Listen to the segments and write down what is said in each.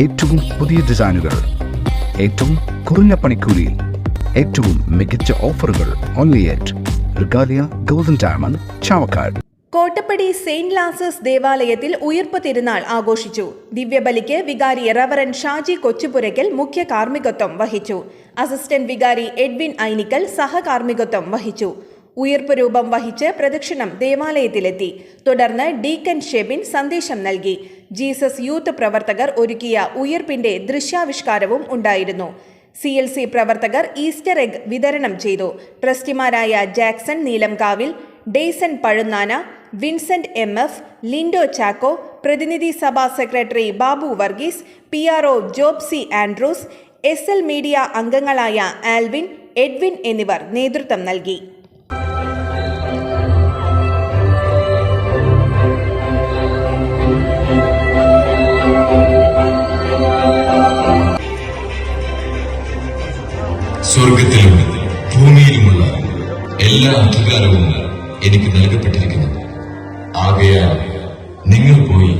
ഏറ്റവും പുതിയ ഡിസൈനുകൾ ഏറ്റവും കുറഞ്ഞ പണിക്കൂലിയിൽ ഏറ്റവും മികച്ച ഓഫറുകൾ only at Regalia golden diamond Chavakkad Kottappady saint Lazarus ദേവാലയത്തിൽ ഉയർപ്പ് തിരുനാൾ ആഘോഷിച്ചു. ദിവ്യബലിക്ക് വികാരി റവറൻ ഷാജി കൊച്ചുപുരയ്ക്കൽ മുഖ്യ കാർമ്മികത്വം വഹിച്ചു. അസിസ്റ്റന്റ് വികാരി എഡ്വിൻ ഐനിക്കൽ സഹകാർമ്മികത്വം വഹിച്ചു. ഉയർപ്പ് രൂപം വഹിച്ച് പ്രദക്ഷിണം ദേവാലയത്തിലെത്തി. തുടർന്ന് ഡീക്കൻ ഷെബിൻ സന്ദേശം നൽകി. ജീസസ് യൂത്ത് പ്രവർത്തകർ ഒരുക്കിയ ഉയർപ്പിന്റെ ദൃശ്യാവിഷ്കാരവും ഉണ്ടായിരുന്നു. സി എൽ സി പ്രവർത്തകർ ഈസ്റ്റർ എഗ് വിതരണം ചെയ്തു. ട്രസ്റ്റിമാരായ Jackson Neelamkavil Daison Pazhunnana Vincent M F Lindo Chacko പ്രതിനിധി സഭാ secretary Babu Varghese P R O Job C Andrews S L media അംഗങ്ങളായ ആൽവിൻ എഡ്വിൻ എന്നിവർ നേതൃത്വം നൽകി. സ്വർഗത്തിലും ഭൂമിയിലുമുള്ള എല്ലാ അധികാരവും എനിക്ക് നൽകപ്പെട്ടിരിക്കുന്നു. ആകയാൽ നിങ്ങൾ പോയി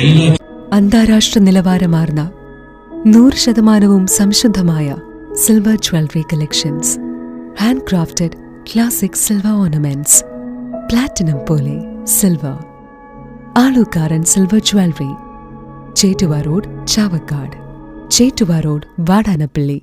എല്ലാ അന്താരാഷ്ട്ര നിലവാരമാർന്ന നൂറ് ശതമാനവും സംശുദ്ധമായ silver jewellery collections handcrafted classic silver ornaments platinum പോലെ silver Alookkaran silver jewellery Chettuva road Chavakkad. Chettuva road Vadanappally.